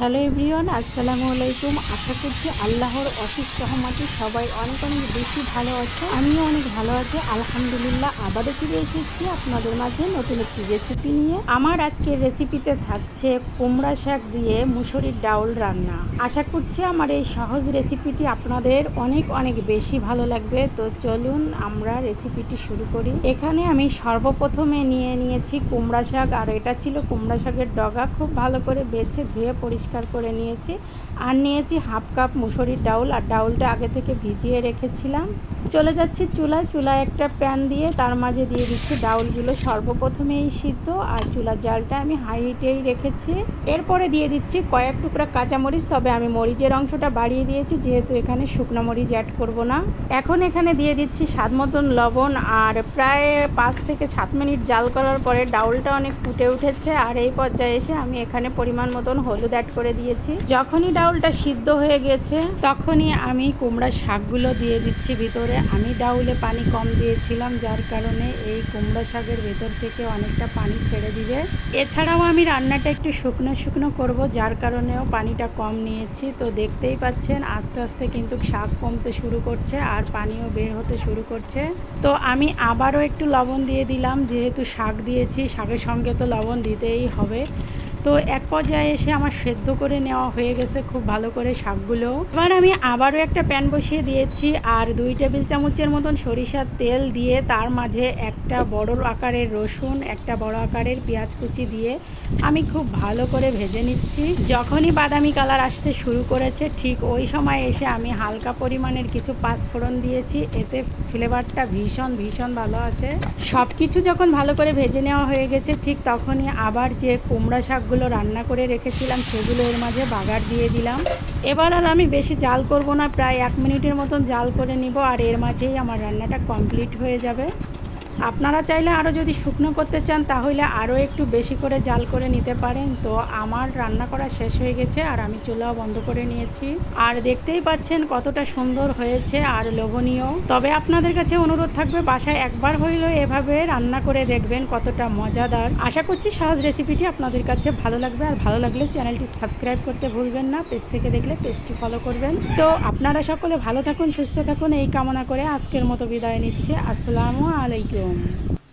Hello everyone, আসসালামু আলাইকুম। আশা করছি আল্লাহর অশেষ সহমতে সবাই অনেক অনেক বেশি ভালো আছে আমিও অনেক ভালো আছি। আলহামদুলিল্লাহ আবারও ফিরে এসেছি আপনাদের মাঝে নতুন একটি রেসিপি নিয়ে। আমার আজকের রেসিপিতে থাকছে কুমড়া শাক দিয়ে মুসুরির ডাউল রান্না। আশা করছি আমার এই সহজ রেসিপিটি আপনাদের অনেক অনেক বেশি ভালো লাগবে। তো চলুন আমরা রেসিপিটি শুরু করি। এখানে আমি সর্বপ্রথমে নিয়ে নিয়েছি কুমড়া শাক। আর এটা ছিল কুমড়া শাকের ডগা। খুব ভালো করে বেছে ধুয়ে পরিষ্কার করে নিয়েছি। আর নিয়েছি হাফ কাপ মুসুরির ডাউল, আর ডাউলটা আগে থেকে ভিজিয়ে রেখেছিলাম। চলে যাচ্ছি চুলায়। চুলায় একটা প্যান দিয়ে তার মাঝে দিয়ে দিচ্ছি ডাউলগুলো। সর্বপ্রথমেই সিদ্ধ, আর চুলার জালটা আমি হাই হিটেই রেখেছি। এরপরে দিয়ে দিচ্ছি কয়েক টুকরা কাঁচামরিচ, তবে আমি মরিচের অংশটা বাড়িয়ে দিয়েছি, যেহেতু এখানে শুকনো মরিচ অ্যাড করব না। এখন এখানে দিয়ে দিচ্ছি স্বাদ মতন লবণ, আর প্রায় পাঁচ থেকে সাত মিনিট জাল করার পরে ডাউলটা অনেক ফুটে উঠেছে। আর এই পর্যায়ে এসে আমি এখানে পরিমাণ মতন হলুদ অ্যাড করে দিয়েছি। যখনই ডাউলটা সিদ্ধ হয়ে গেছে, তখনই আমি কুমড়া শাকগুলো দিয়ে দিচ্ছি ভিতরে। আমি ডাউলে পানি কম দিয়েছিলাম, যার কারণে এই কুমড়া শাকের ভেতর থেকে অনেকটা পানি ছেড়ে দিবে। এছাড়াও আমি রান্নাটা একটু শুকনো শুকনো করব, যার কারণেও পানিটা কম নিয়েছি। তো দেখতেই পাচ্ছেন, আস্তে আস্তে কিন্তু শাক কমতে শুরু করছে আর পানিও বের হতে শুরু করছে। তো আমি আবারও একটু লবণ দিয়ে দিলাম, যেহেতু শাক দিয়েছি, শাকের সঙ্গে তো লবণ দিতেই হবে। তো এক পর্যায়ে এসে আমার সেদ্ধ করে নেওয়া হয়ে গেছে খুব ভালো করে শাকগুলো। এবার আমি আবারও একটা প্যান বসিয়ে দিয়েছি আর দুই টেবিল চামচের মতন সরিষার তেল দিয়ে তার মাঝে একটা বড় আকারের রসুন, একটা বড় আকারের পেঁয়াজ কুচি দিয়ে আমি খুব ভালো করে ভেজে নিচ্ছি। যখনই বাদামি কালার আসতে শুরু করেছে, ঠিক ওই সময় এসে আমি হালকা পরিমাণের কিছু পাঁচফোড়ন দিয়েছি। এতে ফ্লেভারটা ভীষণ ভীষণ ভালো আসে। সব কিছু যখন ভালো করে ভেজে নেওয়া হয়ে গেছে, ঠিক তখনই আবার যে কুমড়া শাকগুলো রান্না করে রেখেছিলাম সেগুলো এর মাঝে বাগার দিয়ে দিলাম। এবার আর আমি বেশি জাল করব না, প্রায় এক মিনিটের মতন জাল করে নিব আর এর মাঝেই আমার রান্নাটা কমপ্লিট হয়ে যাবে। আপনারা চাইলে আরও যদি শুকনো করতে চান, তাহলে আরও একটু বেশি করে জাল করে নিতে পারেন। তো আমার রান্না করা শেষ হয়ে গেছে, আর আমি চুলাও বন্ধ করে নিয়েছি। আর দেখতেই পাচ্ছেন কতটা সুন্দর হয়েছে আর লোভনীয়। তবে আপনাদের কাছে অনুরোধ থাকবে, বাসায় একবার হইলেও এভাবে রান্না করে দেখবেন কতটা মজাদার। আশা করছি সহজ রেসিপিটি আপনাদের কাছে ভালো লাগবে, আর ভালো লাগলে চ্যানেলটি সাবস্ক্রাইব করতে ভুলবেন না, পেজ থেকে দেখলে পেজটি ফলো করবেন। তো আপনারা সকলে ভালো থাকুন, সুস্থ থাকুন, এই কামনা করে আজকের মতো বিদায় নিচ্ছে। আসসালামু আলাইকুম